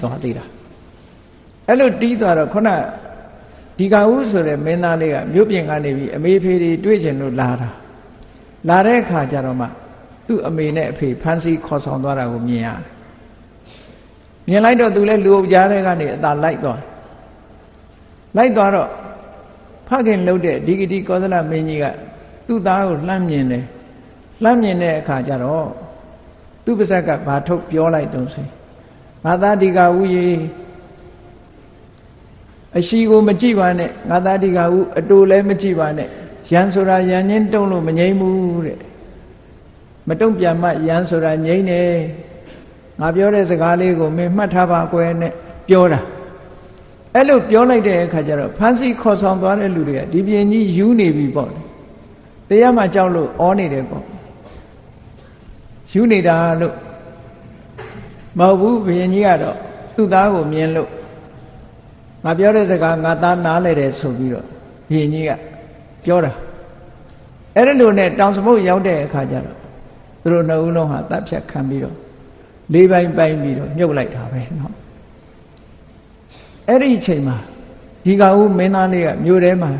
သွားသေးတာအဲ့လိုတီးသွားတော့ခုနဒီကဦးဆိုတဲ့မင်းသားလေးကမြို့ပြင်ကနေပြီးအမေဖေတွေတွေ့ကျင်လို့လာတာလာတဲ့အခါကျတော့မှသူ့အမေနဲ့အဖေဖမ်းဆီးခေါ်ဆောင်သွားတာကိုမြင်ရတယ်မြင်လိုက်တော့သူလည်းလူအုပ်ကြားထဲကနေအသာလိုက်သွားလိုက်သွားတော့ဖခင်လှုပ်တဲ့ဒီဂတိကောသလမင်းကြီးကသူ့သားကိုလှမ်းမြင်တယ်လှမ်းမြင်တဲ့အခါကျတော့သူ့ပါဇက်ကဘာထုတ်ပြောလိုက်တုံးဆိုငါ သားဒီကဦးကြီးအရှိကိုမကြည့်ပါနဲ့ငါသားဒီကဦးအတူလည်းမကြည့်ပါနဲ့ရန်ဆိုတာရန်ချင်းတုံးလို့မငြိမ့်ဘူးတဲ့မတုံ့ပြန်မှရန်ဆိုတာငြိမ့်တယ်ငါပြောတဲ့စကားလေးကိုမင်းမှတ်ထားပါကွယ်နဲ့ပြောတာအဲ့လိုပြောလိုက်တဲ့အခါကျတော့ဖန်စီခေါ်ဆောင်သွားတဲ့လူတွေကဒီပြင်ကြီးယူနေပြီပေါ့တရားမှကြောက်လို့ဩနေတယ်ပေါ့ယူနေတာလို့ မဟုတ်ဘူးဘုရင်ကြီးကတော့သူ့သားကိုမြင်လို့ငါပြောတဲ့စကားငါသားနားလဲတယ်ဆိုပြီးတော့ဘုရင်ကြီးကပြောတာအဲ့ဒါလို့နဲ့တောင်စမုတ်ရောက်တဲ့အခါကျတော့သူတို့နှစ်ဦးလုံးဟာတပ်ဖြတ်ခံပြီးတော့လေးပိုင်းပိုင်းပြီးတော့မြုပ်လိုက်တာပဲเนาะအဲ့ဒီအချိန်မှာဒီကဦးမင်းသားလေးကမြို့ထဲမှာ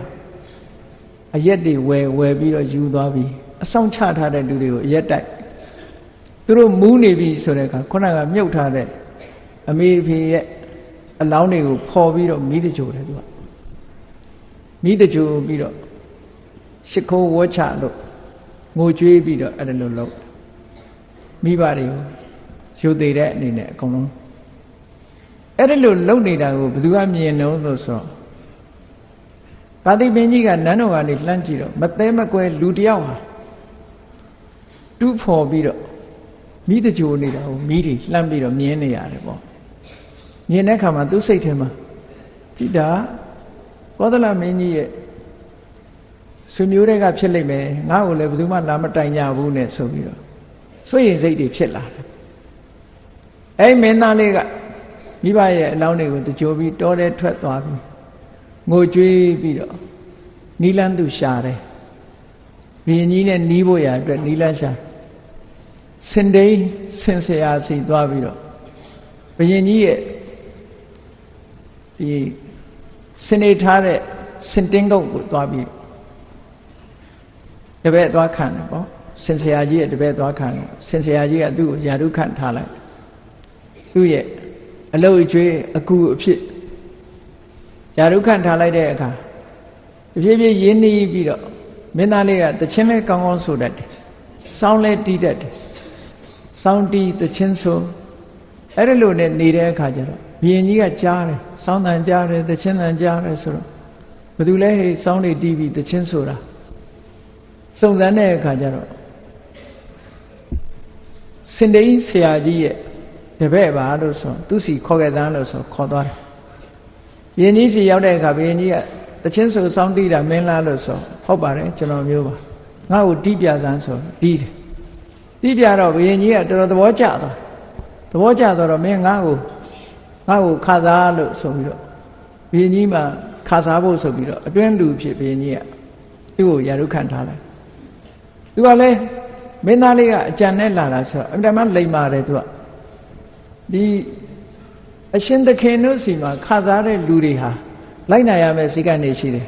အရက်တွေဝယ်ဝယ်ပြီးတော့ယူသွားပြီးအဆောင်ချထားတဲ့လူတွေကိုအရက်တိုက် သူတို့မူးနေပြီဆိုတဲ့အခါခုနကမြုပ်ထားတဲ့အမေဖေရဲ့အလောင်းတွေကိုဖော်ပြီးတော့မိတကြိုတယ်သူကမိတကြိုပြီးတော့ရှ िख ိုးဝှချလို့ငိုကြွေးပြီးတော့အဲ့ဒါလိုလုပ်မိဘတွေကိုရုပ်သေးတဲ့အနေနဲ့အကုန်လုံးအဲ့ဒါလိုလုပ်နေတာကိုဘယ်သူကမြင်လို့လို့ဆိုတော့ပါတိပင်ကြီးကနန်းတော်ကနေလှမ်းကြည့်တော့မသေးမကွဲလူတယောက်ဟာတူးဖော်ပြီးတော့ မိတကြိုနေတာကိုမိတွေလှမ်းပြီးတော့မြင်နေရတယ်ပေါ့မြင်တဲ့အခါမှာသူ့စိတ်ထဲမှာကြည်တာကောသလမင်းကြီးရဲ့ဆွေမျိုးတွေကဖြစ်လိမ့်မယ်ငါ့ကိုလည်းဘယ်သူမှလာမတိုင်ကြဘူးနဲ့ဆိုပြီးတော့စွရင်စိတ်တွေဖြစ်လာတယ်အဲ့မင်းသားလေးကမိဘရဲ့အလောင်းတွေကိုတကြိုပြီးတောထဲထွက်သွားပြီးငိုကြွေးပြီးတော့နီလန်းသူရှာတယ်ဘုရင်ကြီးနဲ့နီးဖို့ရအတွက်နီလန်းရှာ စင်တိန်ဆင်ဆရာစီသွားပြီးတော့ဘုရင်ကြီးရဲ့ဒီစင်နေထားတဲ့စင်တင်းကုတ်ကိုသွားပြီးတပည့်သွားခံတယ်ပေါ့စင်ဆရာကြီးရဲ့တပည့်သွားခံတယ်စင်ဆရာကြီးကသူ့ကိုယာရုခန့်ထားလိုက်သူ့ရဲ့အလုတ်အကျွေးအကူအဖြစ်ယာရုခန့်ထားလိုက်တဲ့အခါတဖြည်းဖြည်းရင်းနှီးပြီးတော့မင်းသားလေးကတချင်းလဲကောင်းကောင်းဆိုတတ်တယ်စောင်းလဲတီးတတ်တယ် စောင်းတီးတချင်းဆိုအဲ့ဒီလိုနဲ့နေတဲ့အခါကျတော့ဘုရင်ကြီးကကြားတယ်စောင်းတန်ကြားတယ်တချင်းတန်ကြားတယ်ဆိုတော့ဘယ်သူလဲဟေးစောင်းတွေတီးပြီးတချင်းဆိုတာစုံစမ်းတဲ့အခါကျတော့စင်တိန်ဆရာကြီးရဲ့တပည့်ပါလို့ဆိုသူစီခေါ်ခဲ့သန်းလို့ဆိုခေါ်သွားတယ်ဘုရင်ကြီးစီရောက်တဲ့အခါဘုရင်ကြီးကတချင်းဆိုစောင်းတီးတာမင်းလားလို့ဆိုဟုတ်ပါတယ်ကျွန်တော်မျိုးပါငါ့ကိုတီးပြသန်းဆိုတီးတယ် တီးပြတော့ဘုရင်ကြီးကတော်တော်သဘောကျသွားသဘောကျတော့မင်းငါ့ကိုငါ့ကိုခါစားလို့ဆိုပြီးတော့ဘုရင်ကြီးမှခါစားဖို့ဆိုပြီးတော့အတွင်းလူဖြစ်ဘုရင်ကြီးကသူ့ကိုယာရုခံထားလိုက်သူကလည်းမင်းသားလေးကအကြံနဲ့လာတာဆိုတော့အမှန်တမ်းလိမ္မာတယ်သူကဒီအရှင်သခင်တို့စီမှာခါစားတဲ့လူတွေဟာလိုက်နိုင်ရမယ့်စိတ်ကနေရှိတယ်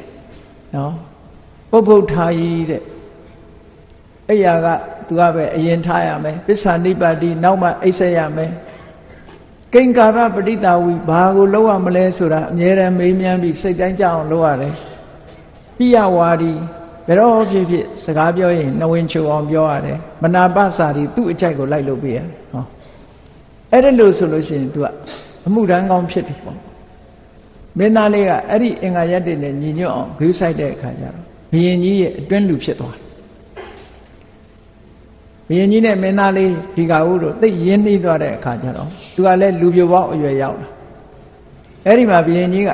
နော်ပုပ္ပုထာယီတဲ့အဲ့ရက သူကပဲအရင်ထားရမယ်ပစ္ဆာနိပါတိနောက်မှအိပ်ဆက်ရမယ်ကိင်္ကာရပဋိတာဝီဘာကိုလောက်ရမလဲဆိုတာအမြဲတမ်းမေးမြန်းပြီးစိတ်တိုင်းကြအောင်လုပ်ရတယ်ပိယဝါဒီဘယ်တော့ဖြစ်ဖြစ်စကားပြောရင်နဝင်ချိုအောင်ပြောရတယ်မနာပစာရီသူ့အကြိုက်ကိုလိုက်လုပ်ပေးရတယ်ဟောအဲ့ဒါလို့ဆိုလို့ရှိရင် तू ကအမှုတန်းကောင်းဖြစ်တယ်ပေါ့မင်းသားလေးကအဲ့ဒီအင်္ဂါရက်တွေနဲ့ညီညွတ်အောင်ဂရုစိုက်တဲ့အခါကျတော့ဘုရင်ကြီးရဲ့အတွင်းလူဖြစ်သွားတယ် ဘုရင်ကြီးနဲ့မင်းသားလေးဒီကဦးတို့သိရင်းနှီးသွားတဲ့အခါကျတော့သူကလည်းလူပြိုပေါက်အရွယ်ရောက်လာအဲ့ဒီမှာဘုရင်ကြီးက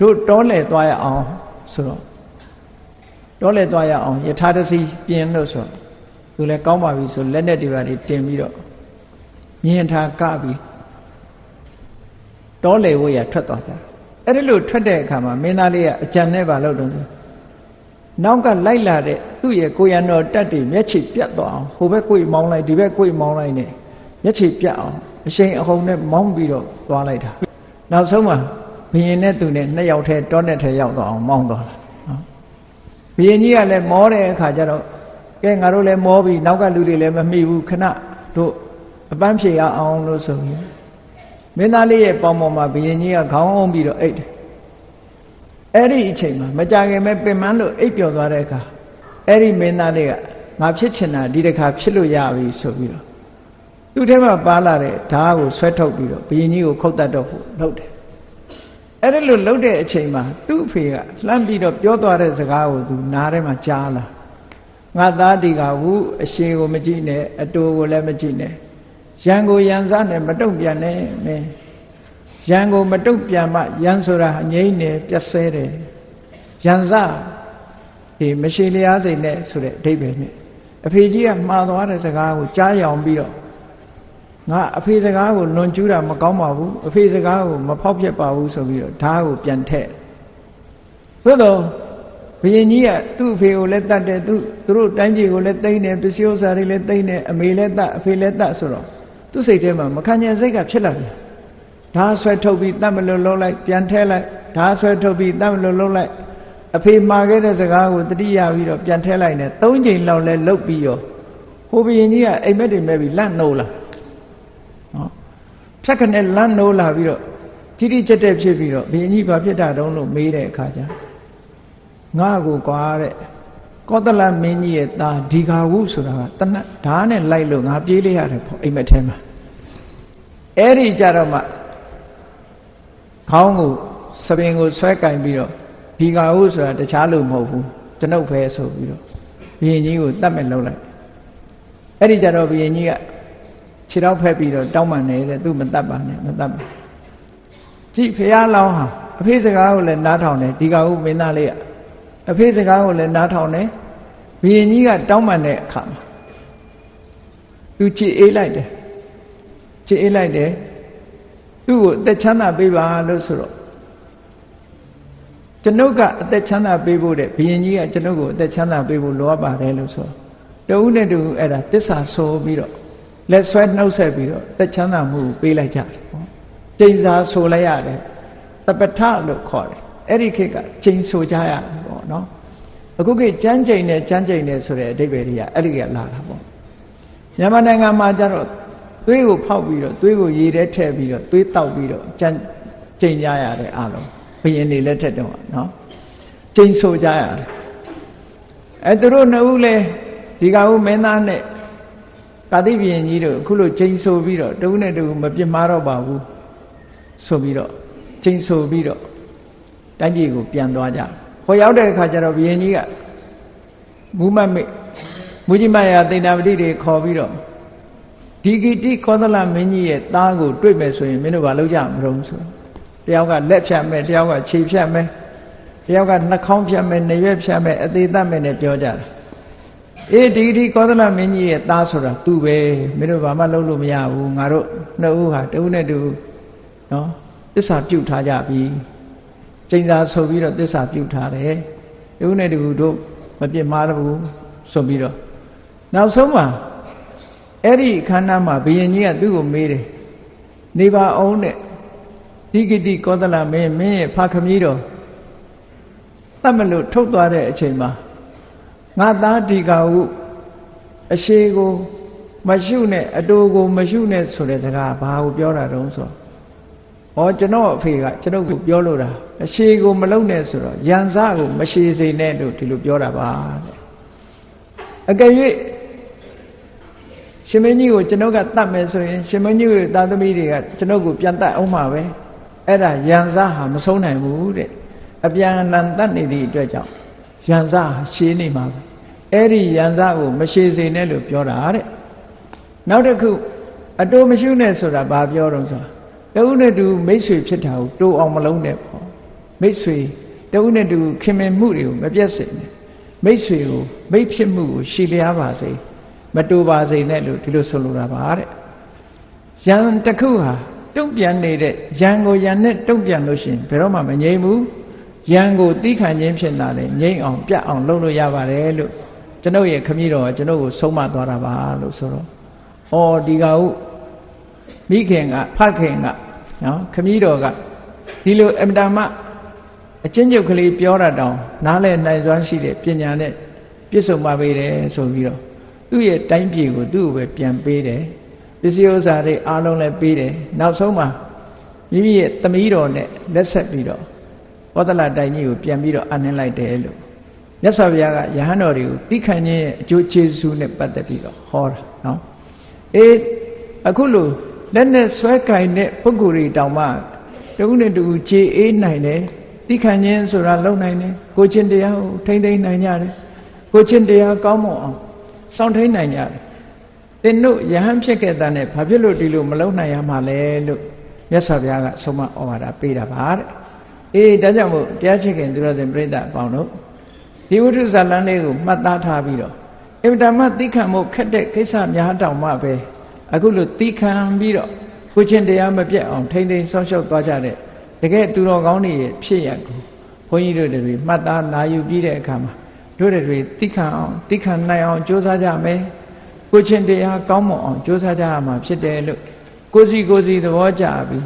တို့တောလဲသွားရအောင်ဆိုတော့တောလဲသွားရအောင်ယထာတစီပြင်လို့ဆိုသူလည်းကောင်းပါပြီဆိုလက်နဲ့တွေပါတင်ပြီးတော့မြင်ထားကပြီးတောလေဝိရထွက်သွားကြအဲ့ဒီလိုထွက်တဲ့အခါမှာမင်းသားလေးကအကြံနဲ့ပါလို့တော့ နောက်ကလိုက်လာတဲ့သူ့ရဲ့ကိုရံတော်တက်တွေမျက်ခြေပြတ်သွားအောင်ဟိုဘက်ကိုမောင်းလိုက်ဒီဘက်ကိုမောင်းလိုက်နဲ့မျက်ခြေပြတ်အောင်အရှိန်အဟုန်နဲ့မောင်းပြီးတော့သွားလိုက်တာနောက်ဆုံးမှာဘယင်နဲ့သူနဲ့နှစ်ယောက်ထဲတောနဲ့ထဲရောက်တော့အောင်မောင်းသွားတာနော်ဘယင်ကြီးကလည်းမောတဲ့အခါကျတော့ကဲငါတို့လည်းမောပြီနောက်ကလူတွေလည်းမမိဘူးခဏတို့အပန်းဖြေရအောင်လို့ဆိုပြီးမင်းသားလေးရဲ့ပေါင်ပေါ်မှာဘယင်ကြီးကခေါင်းအောင်ပြီးတော့အိတ်တယ် အဲ့ဒီအချိန်မှာမကြခင်ပဲပင်မလို့အိပ်ပျော်သွားတဲ့အခါအဲ့ဒီမင်းသားလေးကငါဖြစ်ချင်တာဒီတစ်ခါဖြစ်လို့ရပြီဆိုပြီးတော့သူ့ထဲမှာပါလာတဲ့ဓာတ်ကိုဆွဲထုတ်ပြီးတော့ဘုရင်ကြီးကိုခုတ်တတ်တော့ဖို့လုပ်တယ်အဲ့ဒါလို့လုပ်တဲ့အချိန်မှာသူ့အဖေကလှမ်းပြီးတော့ပြောသွားတဲ့စကားကိုသူနားထဲမှာကြားလာငါသားဒီကဘူးအရှိကိုမကြည့်နဲ့အတူကိုလည်းမကြည့်နဲ့ရန်ကိုရန်စားနဲ့မတုံ့ပြန်နဲ့မင်း ရန်ကိုမတုံ့ပြန်မှရန်ဆိုတာအငိမ့်နဲ့ပြတ်ဆဲတယ်ရန်စားဒီမရှိလျားစိတ်နဲ့ဆိုတဲ့အဓိပ္ပာယ်နဲ့အဖေကြီးကမှားသွားတဲ့စကားကိုကြားရောင်ပြီးတော့ငါအဖေစကားကိုလွန်ကျူးတာမကောင်းပါဘူးအဖေစကားကိုမဖောက်ပြက်ပါဘူးဆိုပြီးတော့ဓာတ်ကိုပြန်ထည့်သို့တော့ဘုရင်ကြီးကသူ့အဖေကိုလည်းတတ်တယ်သူသူတို့တိုင်းပြည်ကိုလည်းတိမ့်တယ်ပစ္စည်းဥစ္စာတွေလည်းတိမ့်တယ်အမေလည်းတတ်အဖေလည်းတတ်ဆိုတော့သူ့စိတ်ထဲမှာမခံကျင်စိတ်ကဖြစ်လာပြန် ဓာတ်ဆွဲထုတ်ပြီးတတ်မလို့လုံးလိုက်ပြန်ထည့်လိုက်ဓာတ်ဆွဲထုတ်ပြီးတတ်မလို့လုံးလိုက်အဖေမှာခဲ့တဲ့စကားကိုတတိယပြီးတော့ပြန်ထည့်လိုက်နေ၃ချိန်လောက်လဲလုတ်ပြီးရောဟိုဘုရင်ကြီးကအိမ်မက်တွေမဲ့ပြီးလန့်နှိုးလာနော်ဖြတ်ခနဲ့လန့်နှိုးလာပြီးတော့တိတိကျက်တဲ့ဖြစ်ပြီးတော့ဘုရင်ကြီးဘာဖြစ်တာတုံးလို့မေးတဲ့အခါကျငါ့ကိုကွာတဲ့ကောသလမင်းကြီးရဲ့သားဒီဃာဝုဆိုတာကတနတ်ဓာတ်နဲ့လိုက်လို့ငါပြေးလိုက်ရတယ်ပေါ့အိမ်မက်ထဲမှာအဲ့ဒီကြတော့မှ ခေါင်းကိုစပင်ကိုဆွဲကင်ပြီးတော့ဒီဃာဝုဆိုတာတခြားလို့မဟုတ်ဘူးကျွန်ုပ်ပဲဆိုပြီးတော့ဘုရင်ကြီးကိုတတ်မဲ့လုံးလိုက်အဲ့ဒီကြတော့ဘုရင်ကြီးကခြေထောက်ဖက်ပြီးတော့တောင်းပန်နေတဲ့သူမတတ်ပါနဲ့မတတ်ပါကြည့်ဖះလောင်းဟာအဖေစကားကိုလည်းနားထောင်တယ်ဒီဃာဝုမင်းသားလေးကအဖေစကားကိုလည်းနားထောင်တယ်ဘုရင်ကြီးကတောင်းပန်တဲ့အခါမှာသူချစ်အေးလိုက်တယ်ချစ်အေးလိုက်တယ် သူ့ကိုအသက်ချမ်းသာပေးပါလို့ဆိုတော့ကျွန်ုပ်ကအသက်ချမ်းသာပေးဖို့တဲ့ဘုရင်ကြီးကကျွန်ုပ်ကိုအသက်ချမ်းသာပေးဖို့လိုအပ်ပါတယ်လို့ဆိုတဦးနဲ့တူအဲ့ဒါတစ္ဆာဆိုပြီးတော့လက်ဆွဲနှုတ်ဆက်ပြီးတော့အသက်ချမ်းသာမှုပေးလိုက်ကြတယ်ပေါ့ကျိန်စာဆိုလိုက်ရတယ်တပထလို့ခေါ်တယ်အဲ့ဒီခေတ်ကကျိန်ဆိုကြရတယ်ပေါ့နော်အခုခေတ်ကြမ်းကျိန်နဲ့ကြမ်းကျိန်နဲ့ဆိုတဲ့အဓိပ္ပာယ်တွေကအဲ့ဒီကလာတာပေါ့မြန်မာနိုင်ငံမှာကျတော့ သွေးကိုဖောက်ပြီးတော့သွေးကိုရေထဲထည့်ပြီးတော့သွေးတောက်ပြီးတော့ကြမ်းကျိန်ကြရတဲ့အားလုံးဘယင်နေလက်ထက်တော့နော်ကျိန်ဆိုကြရတယ်အဲသူတို့နှစ်ဦးလဲဒီကဦးမင်းသားနဲ့ကာတိဘယင်ကြီးတို့အခုလိုကျိန်ဆိုပြီးတော့တဦးနဲ့တဦးမပြစ်မှားတော့ပါဘူးဆိုပြီးတော့ကျိန်ဆိုပြီးတော့တိုင်းပြည်ကိုပြန်သွားကြဟောရောက်တဲ့အခါကျတော့ဘယင်ကြီးကမူမတ်မိတ်မူကြီးမယာသိဏပတိတွေခေါ်ပြီးတော့ ဒီဂီတိကောသလမင်းကြီးရဲ့သားကိုတွေ့မယ်ဆိုရင်မင်းတို့ဘာလုပ်ကြမလို့ဆိုတယောက်ကလက်ဖြတ်မယ်တယောက်ကခြေဖြတ်မယ်တယောက်ကနှာခေါင်းဖြတ်မယ်နေရွက်ဖြတ်မယ်အသေးသက်မယ်နဲ့ပြောကြတာအေးဒီဂီတိကောသလမင်းကြီးရဲ့သားဆိုတာသူ့ပဲမင်းတို့ဘာမှလုပ်လို့မရဘူးငါတို့နှစ်ဦးဟာတဦးနဲ့တူနော်သစ္စာပြုတ်ထားကြပြီကျိန်စာဆိုပြီးတော့သစ္စာပြုတ်ထားတယ်တဦးနဲ့တူတို့မပြစ်မှားဘူးဆိုပြီးတော့နောက်ဆုံးမှာ အဲ့ဒီခန္ဓာမှာဘုရင်ကြီးကသူ့ကိုမေးတယ်နေပါအောင်တဲ့ဒီဂတိကောသလမင်းမင်းရဲ့ဖခမည်းတော်တတ်မလို့ထုတ်သွားတဲ့အချိန်မှာငါသားဒီကဟုအရှိကိုမရှုနဲ့အတူကိုမရှုနဲ့ဆိုတဲ့စကားဘာကိုပြောတာတုံးဆိုဩကျွန်တော်အဖေကကျွန်ုပ်ကိုပြောလို့တာအရှိကိုမလုံနဲ့ဆိုတော့ရန်စကိုမရှိစေနဲ့လို့ဒီလိုပြောတာပါတဲ့အကယ်၍ ရှင်မင်းကြီးကိုကျွန်ုပ်ကတတ်မယ်ဆိုရင်ရှင်မင်းကြီးရဲ့သားသမီးတွေကကျွန်ုပ်ကိုပြန်တတ်အောင်မှာပဲအဲ့ဒါရန်စားဟာမဆုံးနိုင်ဘူးတဲ့အပြန်အလှန်တတ်နေသည့်အတွက်ကြောင့်ရန်စားဟာရှည်နေမှာပဲအဲ့ဒီရန်စားကို မရှည်စေနဲ့လို့ပြောတာတဲ့နောက်တစ်ခုအတိုးမရှိနဲ့ဆိုတာဘာပြောတော့ဆိုတာတဦးနဲ့တူမိတ်ဆွေဖြစ်တာကိုတိုးအောင်မလုံးနဲ့ပေါ့မိတ်ဆွေတဦးနဲ့တူခင်မင်မှုတွေကိုမပြတ်စေနဲ့မိတ်ဆွေကိုမိတ်ဖြစ်မှုကိုရှည်လျားပါစေ မတူပါစေနဲ့လို့ဒီလိုဆိုလိုတာပါတဲ့ရန်တစ်ခုဟာတုံ့ပြန်နေတဲ့ရန်ကိုရန်နဲ့တုံ့ပြန်လို့ရှိရင်ဘယ်တော့မှမငြိမ်ဘူးရန်ကိုတီးခံခြင်းဖြစ်တာလေငြိမ်အောင်ပြတ်အောင်လုပ်လို့ရပါတယ်လို့ကျွန်ုပ်ရဲ့ခမည်းတော်ကကျွန်ုပ်ကိုဆုံးမသွားတာပါလို့ဆိုတော့ဩဒီကဟုမိခင်ကဖခင်ကနော်ခမည်းတော်ကဒီလိုအမတမအချင်းချုပ်ကလေးပြောတာတောင်နားလည်နိုင်စွမ်းရှိတဲ့ပညာနဲ့ပြည့်စုံပါပေတယ်ဆိုပြီးတော့ သူ့ရဲ့တိုင်းပြည်ကိုသူ့ကိုပဲပြန်ပေးတယ်ပစ္စည်းဥစ္စာတွေအားလုံးလည်းပေးတယ်နောက်ဆုံးမှာမိမိရဲ့သမီးတော်နဲ့လက်ဆက်ပြီးတော့ဝဒလတိုင်ကြီးကိုပြန်ပြီးတော့အနှင်းလိုက်တယ်လို့မြတ်စွာဘုရားကယဟန်တော်တွေကိုတိခန့်ခြင်းရဲ့အကျိုးကျေးဇူးနဲ့ပတ်သက်ပြီးတော့ဟောတာနော်အေးအခုလို့လက်နဲ့ဆွဲကင်တဲ့ပုဂ္ဂိုလ်တွေတောင်မှတခုနဲ့တခုခြေအေးနိုင်တယ်တိခန့်ခြင်းဆိုတာလုံနိုင်တယ်ကိုချင်းတရားကိုထိမ့်သိမ့်နိုင်ကြတယ်ကိုချင်းတရားကောင်းမွန်အောင် စောင့်ထိန်နိုင်ကြတယ်သင်တို့ယဟန်ဖြစ်ခဲ့တဲ့နဲ့ဘာဖြစ်လို့ဒီလိုမလုံနိုင်ရမှာလဲလို့မြတ်စွာဘုရားကဆုံးမဩဝါဒပေးတာပါတဲ့အေးဒါကြောင့်မို့တရားချစ်ခင်သူတော်စင်ပြိဿအပေါင်းတို့ဒီဝိထုဇာလန်းလေးကိုမှတ်သားထားပြီးတော့အင်တာမတိခံမှုခက်တဲ့ကိစ္စများတောင်မှပဲအခုလိုတိခံပြီးတော့ကိုချင်းတရားမပြတ်အောင်ထိမ့်သိမ်းဆောက်ရှောက်သွားကြတဲ့တကယ်သူတော်ကောင်းတွေရဲ့ဖြစ်ရကိုဘုန်းကြီးတို့တွေမှတ်သားနာယူပြီးတဲ့အခါမှာ တို့တွေတိခံအောင်တိခံနိုင်အောင်ကြိုးစားကြမယ်ကိုချင်းတရားကောင်းမွန်အောင်ကြိုးစားကြရမှာဖြစ်တယ်လို့ကိုစီကိုစီသဘောကျပြီး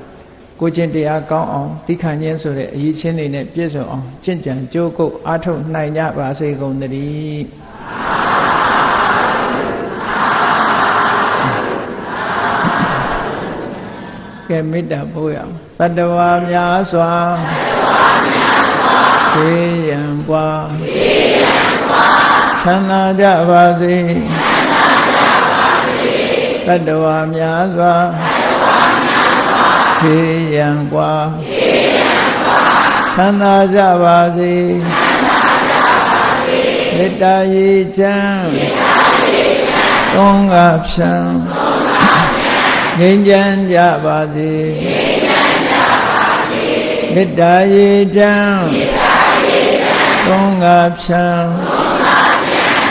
ကိုချင်းတရားကောင်းအောင်တိခံခြင်းဆိုတဲ့အရေးချင်းတွေနဲ့ပြည့်စုံအောင်ကျင့်ကြံကြိုးကုပ်အားထုတ်နိုင်ကြပါစေကုန်သတည်းကဲမေတ္တာပို့ရအောင်တတဝါများစွာသေရန်กว่า ချမ်းသာကြပါစေတတ္တဝါများစွာခေယံကွာချမ်းသာကြပါစေမေတ္တာရေချမ်းသုံးကဖြံငြိမ်းချမ်းကြပါစေမေတ္တာရေချမ်းသုံးကဖြံ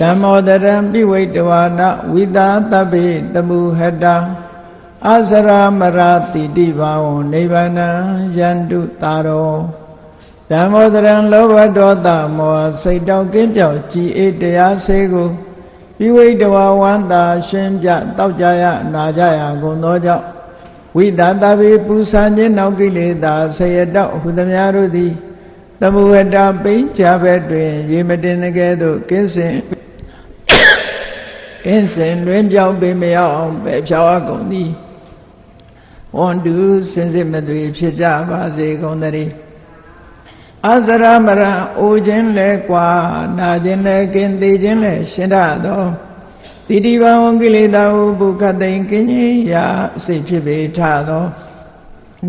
ဓမ္မောတရံပိဝိတဝါနဝိသာတပိတမှုဟတံအာစရာမရာတိတိဘာဝနိဗ္ဗာနံယန္တုတာရောဓမ္မောတရံလောဘဒေါသမောဟစိတ်တောက်ကင်းပြောက်ကြည်အေးတရားစေကိုပိဝိတဝါဝန္တာရှင်ပြတောက်ကြရနာကြရကုန်သောကြောင့်ဝိဒါတပိပူဇာခြင်းနောက်ကိလေသာဆယတောက်ဟုသမျှတို့သည်သမုဝတ္တပိဉ္ချဘက်တွင် ရေမတင်ကဲ့သို့ကင်းစင် ကင်းစင်လွင်ပြောင်းပေမရောက်အောင်ပဲဖြောင်းအကုန်သည်ဝန္တုစင်စစ်မသွေဖြစ်ကြပါစေကုန်သတည်းအစရမရအိုခြင်းလဲကွာနာခြင်းလဲကင်းသေးခြင်းလဲရှင်ရသောတိတိဘဝံကိလေသာဟုဘုခတိန်ကင်းကြီးရာအစိတ်ဖြစ်ပေထသော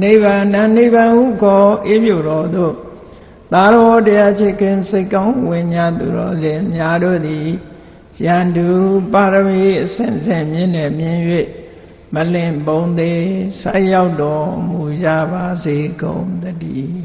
နိဗ္ဗာန်နိဗ္ဗာန်ဟုခေါ်အေးမြတော်သို့သာရောတရားချစ်ခင်စိတ်ကောင်းဝိညာသူတော်စင်များတို့သည် ရန်သူပါရမီအစဉ်စဉ်မြင့်နဲ့မြင်၍မလင့်ပုံသေးဆက်ရောက်တော်မူကြပါစေကုန်တည်း